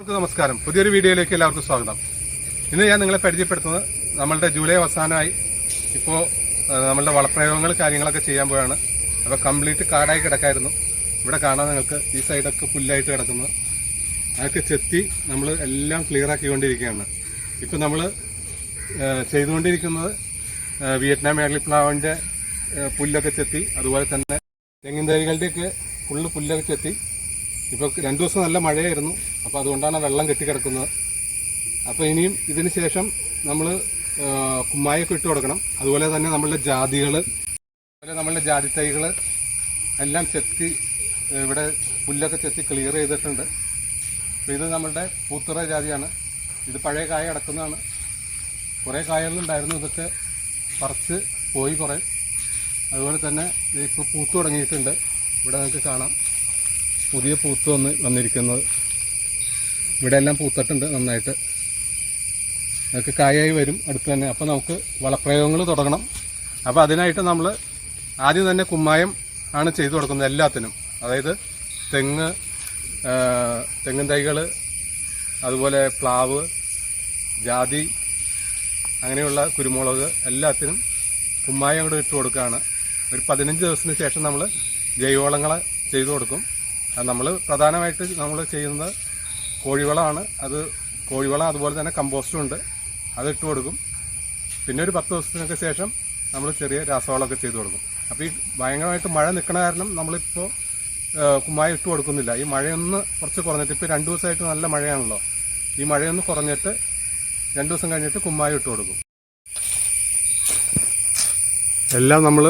നമസ്കാരം. പുതിയൊരു വീഡിയോയിലേക്ക് എല്ലാവർക്കും സ്വാഗതം. ഇന്ന് ഞാൻ നിങ്ങളെ പരിചയപ്പെടുത്തുന്നത് നമ്മളുടെ ജൂലൈ അവസാനമായി ഇപ്പോൾ നമ്മളുടെ വളപ്രയോഗങ്ങൾ കാര്യങ്ങളൊക്കെ ചെയ്യാൻ പോയാണ്. അപ്പോൾ കംപ്ലീറ്റ് കാടായി കിടക്കായിരുന്നു. ഇവിടെ കാണാൻ നിങ്ങൾക്ക്. ഈ സൈഡൊക്കെ പുല്ലായിട്ട് കിടക്കുന്നത്. അതൊക്കെ ചെത്തി നമ്മൾ എല്ലാം ക്ലിയർ ആക്കിക്കൊണ്ടിരിക്കുകയാണ്. ഇപ്പം നമ്മൾ ചെയ്തുകൊണ്ടിരിക്കുന്നത് വിയറ്റ്നാം മേളിപ്ലാവിന്റെ പുല്ലൊക്കെ ചെത്തി അതുപോലെ തന്നെ തെങ്ങിൻ തൈകളുടെയൊക്കെ ഫുള്ള് പുല്ലൊക്കെ ചെത്തി ഇപ്പോൾ രണ്ടു ദിവസം നല്ല മഴയായിരുന്നു. അപ്പോൾ അതുകൊണ്ടാണ് വെള്ളം കെട്ടിക്കിടക്കുന്നത് അപ്പോൾ ഇനിയും ഇതിന് ശേഷം നമ്മൾ കുമ്മായൊക്കെ ഇട്ട് കൊടുക്കണം. അതുപോലെ തന്നെ നമ്മളുടെ ജാതികൾ അതുപോലെ നമ്മളുടെ ജാതി തൈകൾ എല്ലാം ചെത്തി ഇവിടെ പുല്ലൊക്കെ ചെത്തി ക്ലിയർ ചെയ്തിട്ടുണ്ട്. ഇത് നമ്മളുടെ പൂത്തുറ ജാതിയാണ്. ഇത് പഴയ കായ കിടക്കുന്നതാണ്. കുറേ കായകളുണ്ടായിരുന്നു. ഇതൊക്കെ പറിച്ച് പോയി കുറേ. അതുപോലെ തന്നെ ഇപ്പോൾ പൂത്തു തുടങ്ങിയിട്ടുണ്ട്. ഇവിടെ നിങ്ങൾക്ക് കാണാം. പുതിയ പൂത്ത് വന്ന് വന്നിരിക്കുന്നത് ഇവിടെ എല്ലാം പൂത്തിട്ടുണ്ട് നന്നായിട്ട്. അതൊക്കെ കായായി വരും അടുത്ത് തന്നെ. അപ്പോൾ നമുക്ക് വളപ്രയോഗങ്ങൾ തുടങ്ങണം. അപ്പോൾ അതിനായിട്ട് നമ്മൾ ആദ്യം തന്നെ കുമ്മായം ആണ് ചെയ്തു കൊടുക്കുന്നത് എല്ലാത്തിനും. അതായത് തെങ്ങ് തെങ്ങിൻ തൈകൾ അതുപോലെ പ്ലാവ് ജാതി അങ്ങനെയുള്ള കുരുമുളക് എല്ലാത്തിനും കുമ്മായം കൂടെ ഇട്ട് കൊടുക്കുകയാണ്. ഒരു പതിനഞ്ച് ദിവസത്തിന് ശേഷം നമ്മൾ ജൈവവളങ്ങൾ ചെയ്തു കൊടുക്കും. നമ്മൾ പ്രധാനമായിട്ട് നമ്മൾ ചെയ്യുന്നത് കോഴിവളമാണ്. അത് കോഴിവളം അതുപോലെ തന്നെ കമ്പോസ്റ്റും ഉണ്ട്. അത് ഇട്ട് കൊടുക്കും. പിന്നെ ഒരു പത്ത് ദിവസത്തിനൊക്കെ ശേഷം നമ്മൾ ചെറിയ രാസവളമൊക്കെ ചെയ്തു കൊടുക്കും. അപ്പോൾ ഈ ഭയങ്കരമായിട്ട് മഴ നിൽക്കണ കാരണം നമ്മളിപ്പോൾ കുമ്മായി ഇട്ട് കൊടുക്കുന്നില്ല. ഈ മഴയൊന്ന് കുറച്ച് കുറഞ്ഞിട്ട് ഇപ്പോൾ രണ്ട് ദിവസമായിട്ട് നല്ല മഴയാണല്ലോ. ഈ മഴയൊന്ന് കുറഞ്ഞിട്ട് രണ്ട് ദിവസം കഴിഞ്ഞിട്ട് കുമ്മായി ഇട്ട് കൊടുക്കും. എല്ലാം നമ്മൾ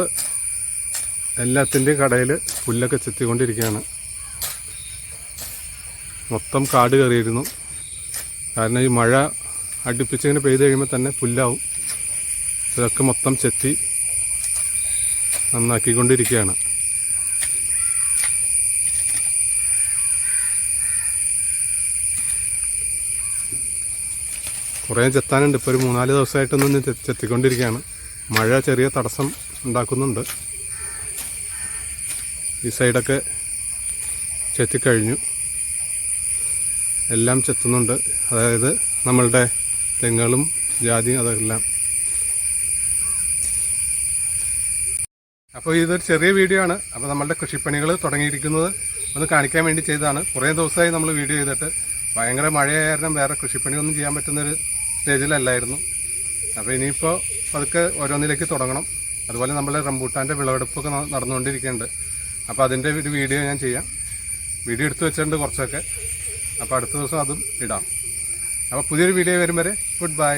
എല്ലാത്തിന്റെയും കടയിൽ പുല്ലൊക്കെ ചെത്തിക്കൊണ്ടിരിക്കുകയാണ്. മൊത്തം കാട് കയറിയിരുന്നു. കാരണം ഈ മഴ അടുപ്പിച്ചിങ്ങനെ പെയ്ത് കഴിയുമ്പോൾ തന്നെ പുല്ലാവും. ഇതൊക്കെ മൊത്തം ചെത്തി നന്നാക്കിക്കൊണ്ടിരിക്കുകയാണ്. കുറേ ചെത്താനുണ്ട്. ഇപ്പോൾ ഒരു മൂന്നാൽ ദിവസമായിട്ടൊന്നും ചെത്തിക്കൊണ്ടിരിക്കുകയാണ്. മഴ ചെറിയ തടസ്സം ഉണ്ടാക്കുന്നുണ്ട്. ഈ സൈഡൊക്കെ ചെത്തിക്കഴിഞ്ഞു എല്ലാം ചെത്തുന്നുണ്ട്. അതായത് നമ്മളുടെ തെങ്ങുകളും ജാതിയും അതെല്ലാം. അപ്പോൾ ഇതൊരു ചെറിയ വീഡിയോ ആണ്. അപ്പോൾ നമ്മളുടെ കൃഷിപ്പണികൾ തുടങ്ങിയിരിക്കുന്നത് ഒന്ന് കാണിക്കാൻ വേണ്ടി ചെയ്തതാണ്. കുറേ ദിവസമായി നമ്മൾ വീഡിയോ ചെയ്തിട്ട് ഭയങ്കര മഴയായ കാരണം വേറെ കൃഷിപ്പണിയൊന്നും ചെയ്യാൻ പറ്റുന്നൊരു സ്റ്റേജിലല്ലായിരുന്നു. അപ്പോൾ ഇനിയിപ്പോൾ പതുക്കെ ഓരോന്നിലേക്ക് തുടങ്ങണം. അതുപോലെ നമ്മളെ റംബൂട്ടാന്റെ വിളവെടുപ്പൊക്കെ നടന്നുകൊണ്ടിരിക്കുന്നുണ്ട്. അപ്പോൾ അതിന്റെ ഒരു വീഡിയോ ഞാൻ ചെയ്യാം. വീഡിയോ എടുത്തു വെച്ചിട്ടുണ്ട് കുറച്ചൊക്കെ. അപ്പോൾ അടുത്ത ദിവസം അതും ഇടാം. അപ്പോൾ പുതിയൊരു വീഡിയോ വരും വരെ ഗുഡ് ബൈ